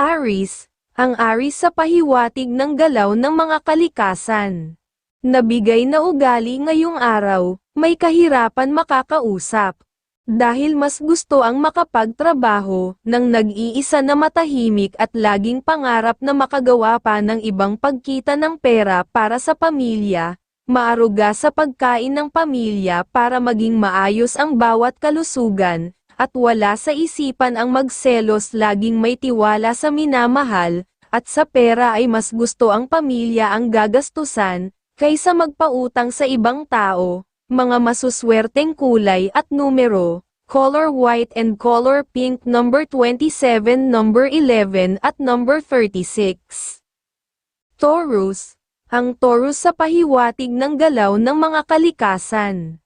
Aris, ang Aris sa pahiwatig ng galaw ng mga kalikasan. Nabigay na ugali ngayong araw, may kahirapan makakausap. Dahil mas gusto ang makapagtrabaho, ng nag-iisa na matahimik at laging pangarap na makagawa pa ng ibang pagkita ng pera para sa pamilya, maaruga sa pagkain ng pamilya para maging maayos ang bawat kalusugan, at wala sa isipan ang magselos laging may tiwala sa minamahal, at sa pera ay mas gusto ang pamilya ang gagastusan, kaysa magpautang sa ibang tao, mga masuswerteng kulay at numero, color white and color pink number 27 number 11 at number 36. Taurus, ang Taurus sa pahiwatig ng galaw ng mga kalikasan.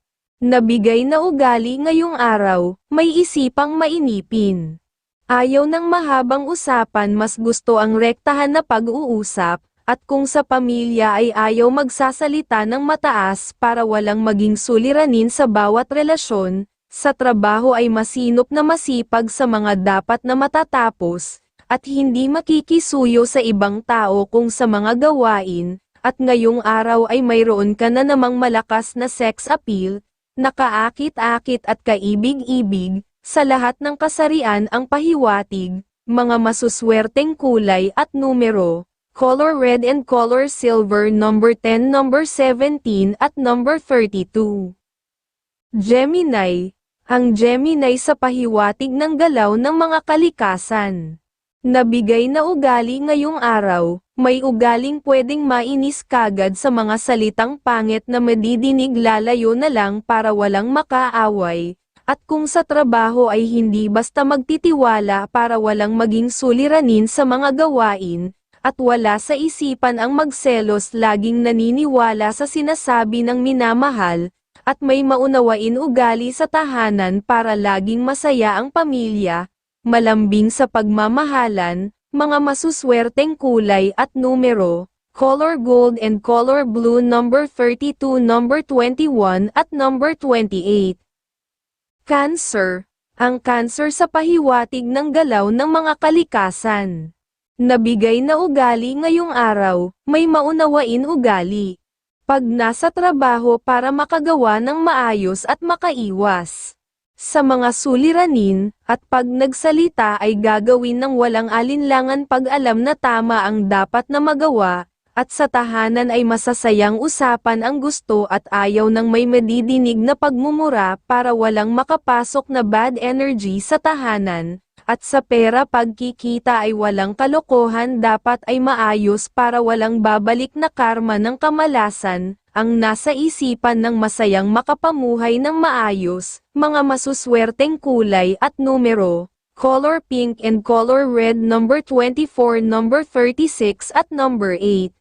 Nabigay na ugali ngayong araw, may isipang mainipin. Ayaw ng mahabang usapan mas gusto ang rektahan na pag-uusap, at kung sa pamilya ay ayaw magsasalita ng mataas para walang maging suliranin sa bawat relasyon, sa trabaho ay masinop na masipag sa mga dapat na matatapos, at hindi makikisuyo sa ibang tao kung sa mga gawain, at ngayong araw ay mayroon ka na namang malakas na sex appeal, nakaakit-akit at kaibig-ibig, sa lahat ng kasarian ang pahiwatig, mga masuswerteng kulay at numero, color red and color silver number 10 number 17 at number 32. Gemini, ang Gemini sa pahiwatig ng galaw ng mga kalikasan. Nabigay na ugali ngayong araw, may ugaling pwedeng mainis kagad sa mga salitang pangit na madidinig lalayo na lang para walang makaaway, at kung sa trabaho ay hindi basta magtitiwala para walang maging suliranin sa mga gawain, at wala sa isipan ang magselos laging naniniwala sa sinasabi ng minamahal, at may maunawain ugali sa tahanan para laging masaya ang pamilya, malambing sa pagmamahalan, mga masuswerteng kulay at numero, color gold and color blue number 32 number 21 at number 28. Cancer, ang cancer sa pahiwatig ng galaw ng mga kalikasan. Nabigay na ugali ngayong araw, may maunawain ugali. Pag nasa trabaho para makagawa ng maayos at makaiwas. Sa mga suliranin, at pag nagsalita ay gagawin ng walang alinlangan pag alam na tama ang dapat na magawa, at sa tahanan ay masasayang usapan ang gusto at ayaw ng may madidinig na pagmumura para walang makapasok na bad energy sa tahanan, at sa pera pagkikita ay walang kalokohan dapat ay maayos para walang babalik na karma ng kamalasan, ang nasa isipan ng masayang makapamuhay ng maayos, mga masuswerteng kulay at numero, color pink and color red number 24 number 36 at number 8.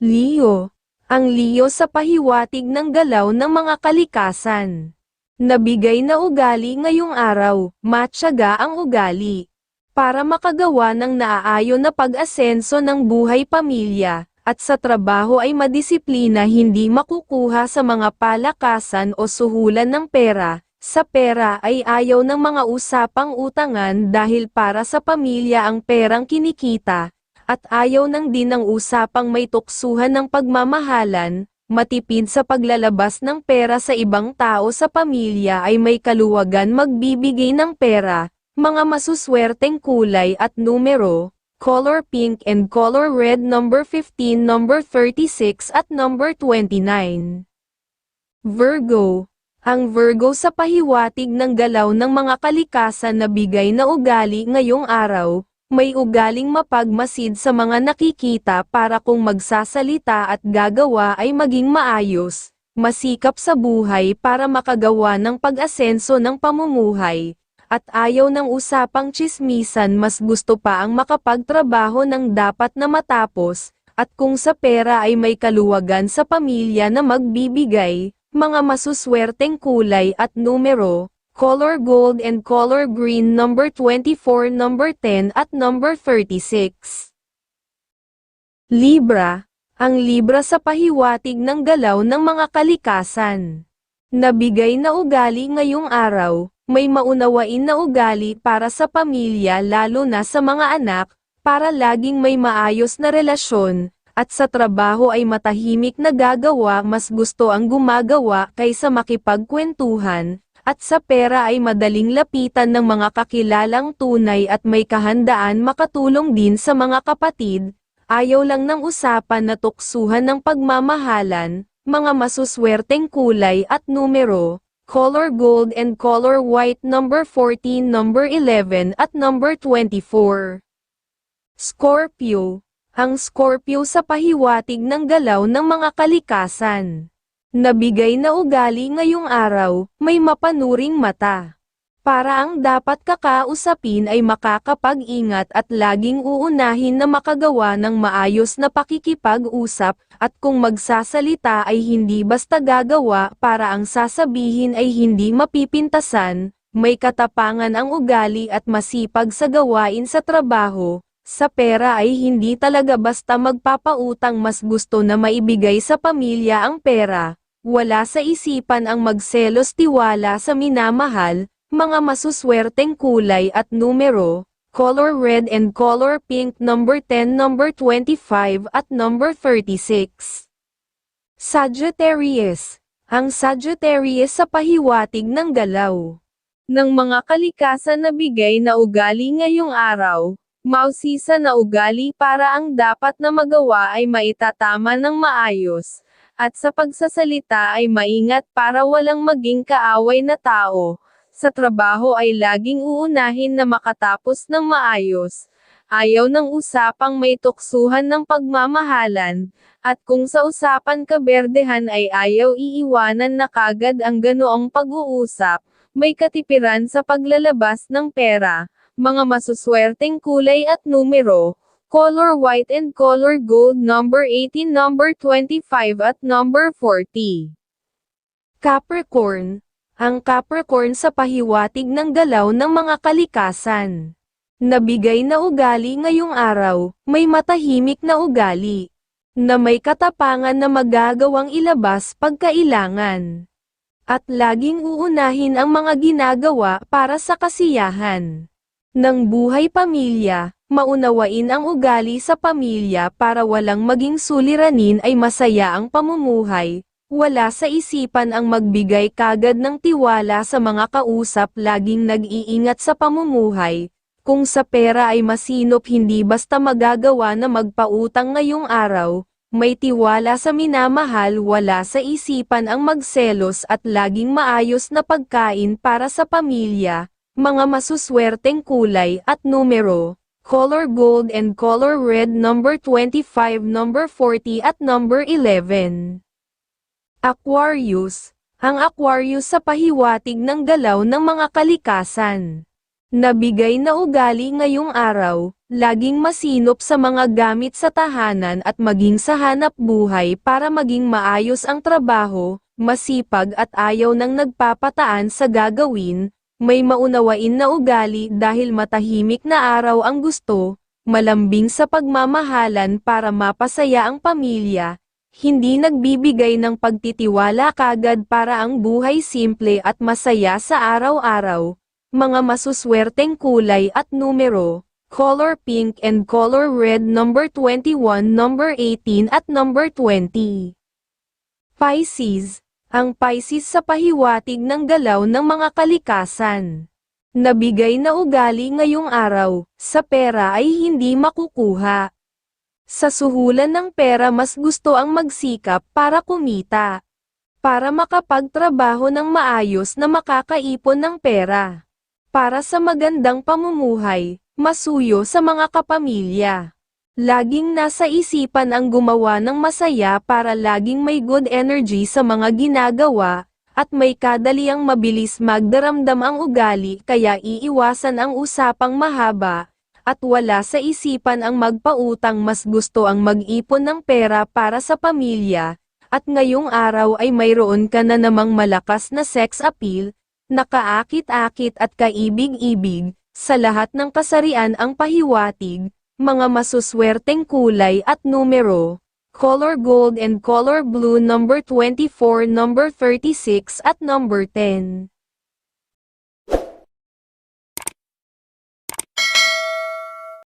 Leo, ang Leo sa pahiwatig ng galaw ng mga kalikasan. Nabigay na ugali ngayong araw, matyaga ang ugali. Para makagawa ng naaayon na pag-asenso ng buhay pamilya, at sa trabaho ay madisiplina hindi makukuha sa mga palakasan o suhulan ng pera, sa pera ay ayaw ng mga usapang utangan dahil para sa pamilya ang perang kinikita, at ayaw ng din ng usapang may tuksuhan ng pagmamahalan, matipid sa paglalabas ng pera sa ibang tao sa pamilya ay may kaluwagan magbibigay ng pera, mga masuswerteng kulay at numero, color pink and color red number 15 number 36 at number 29. Virgo, ang Virgo sa pahiwatig ng galaw ng mga kalikasan na bigay na ugali ngayong araw, may ugaling mapagmasid sa mga nakikita para kung magsasalita at gagawa ay maging maayos, masikap sa buhay para makagawa ng pag-asenso ng pamumuhay, at ayaw ng usapang chismisan mas gusto pa ang makapagtrabaho ng dapat na matapos, at kung sa pera ay may kaluwagan sa pamilya na magbibigay, mga masuswerteng kulay at numero, color gold and color green number 24 number 10 at number 36. Libra, ang Libra sa pahiwatig ng galaw ng mga kalikasan. Nabigay na ugali ngayong araw, may maunawain na ugali para sa pamilya lalo na sa mga anak, para laging may maayos na relasyon, at sa trabaho ay matahimik na gagawa mas gusto ang gumagawa kaysa makipagkwentuhan, at sa pera ay madaling lapitan ng mga kakilalang tunay at may kahandaan makatulong din sa mga kapatid, ayaw lang ng usapan na tuksuhan ng pagmamahalan, mga masuswerteng kulay at numero, color gold and color white number 14 number 11 at number 24. Scorpio Ang Scorpio sa pahiwatig ng galaw ng mga kalikasan. Nabigay na ugali ngayong araw, may mapanuring mata. Para ang dapat kakausapin ay makakapag-ingat at laging uunahin na makagawa ng maayos na pakikipag-usap, at kung magsasalita ay hindi basta gagawa para ang sasabihin ay hindi mapipintasan, may katapangan ang ugali at masipag sa gawain sa trabaho, sa pera ay hindi talaga basta magpapautang mas gusto na maibigay sa pamilya ang pera, wala sa isipan ang magselos tiwala sa minamahal, mga masuswerteng kulay at numero, color red and color pink number 10 number 25 at number 36. Sagittarius, ang Sagittarius sa pahiwatig ng galaw. Ng mga kalikasan na bigay na ugali ngayong araw, mausisa na ugali para ang dapat na magawa ay maitatama ng maayos, at sa pagsasalita ay maingat para walang maging kaaway na tao, sa trabaho ay laging uunahin na makatapos ng maayos, ayaw ng usapang may tuksuhan ng pagmamahalan, at kung sa usapan kaberdehan ay ayaw iiwanan na kagad ang ganoong pag-uusap, may katipiran sa paglalabas ng pera, mga masuswerteng kulay at numero, color white and color gold number 18 number 25 at number 40. Capricorn, ang Capricorn sa pahiwatig ng galaw ng mga kalikasan. Nabigay na ugali ngayong araw, may matahimik na ugali. Na may katapangan na magagawang ilabas pagkailangan. At laging uunahin ang mga ginagawa para sa kasiyahan. Ng buhay pamilya, maunawain ang ugali sa pamilya para walang maging suliranin ay masaya ang pamumuhay, wala sa isipan ang magbigay kagad ng tiwala sa mga kausap laging nag-iingat sa pamumuhay, kung sa pera ay masinop hindi basta magagawa na magpautang ngayong araw, may tiwala sa minamahal wala sa isipan ang magselos at laging maayos na pagkain para sa pamilya, mga masuswerteng kulay at numero, color gold and color red number 25 number 40 at number 11. Aquarius, ang Aquarius sa pahiwatig ng galaw ng mga kalikasan. Nabigay na ugali ngayong araw, laging masinop sa mga gamit sa tahanan at maging sa hanap buhay para maging maayos ang trabaho, masipag at ayaw nang nagpapataan sa gagawin, may maunawain na ugali dahil matahimik na araw ang gusto, malambing sa pagmamahalan para mapasaya ang pamilya, hindi nagbibigay ng pagtitiwala kagad para ang buhay simple at masaya sa araw-araw, mga masuswerteng kulay at numero, color pink and color red number 21 number 18 at number 20. Pisces, ang Pisces sa pahiwatig ng galaw ng mga kalikasan. Nabigay na ugali ngayong araw, sa pera ay hindi makukuha. Sa suhulan ng pera mas gusto ang magsikap para kumita. Para makapagtrabaho ng maayos na makakaipon ng pera. Para sa magandang pamumuhay, masuyo sa mga kapamilya. Laging nasa isipan ang gumawa ng masaya para laging may good energy sa mga ginagawa, at may kadaliang mabilis magdaramdam ang ugali kaya iiwasan ang usapang mahaba, at wala sa isipan ang magpautang mas gusto ang mag-ipon ng pera para sa pamilya, at ngayong araw ay mayroon ka na namang malakas na sex appeal, nakaakit-akit at kaibig-ibig, sa lahat ng kasarian ang pahiwatig, mga masuswerteng kulay at numero, color gold and color blue number 24 number 36 at number 10.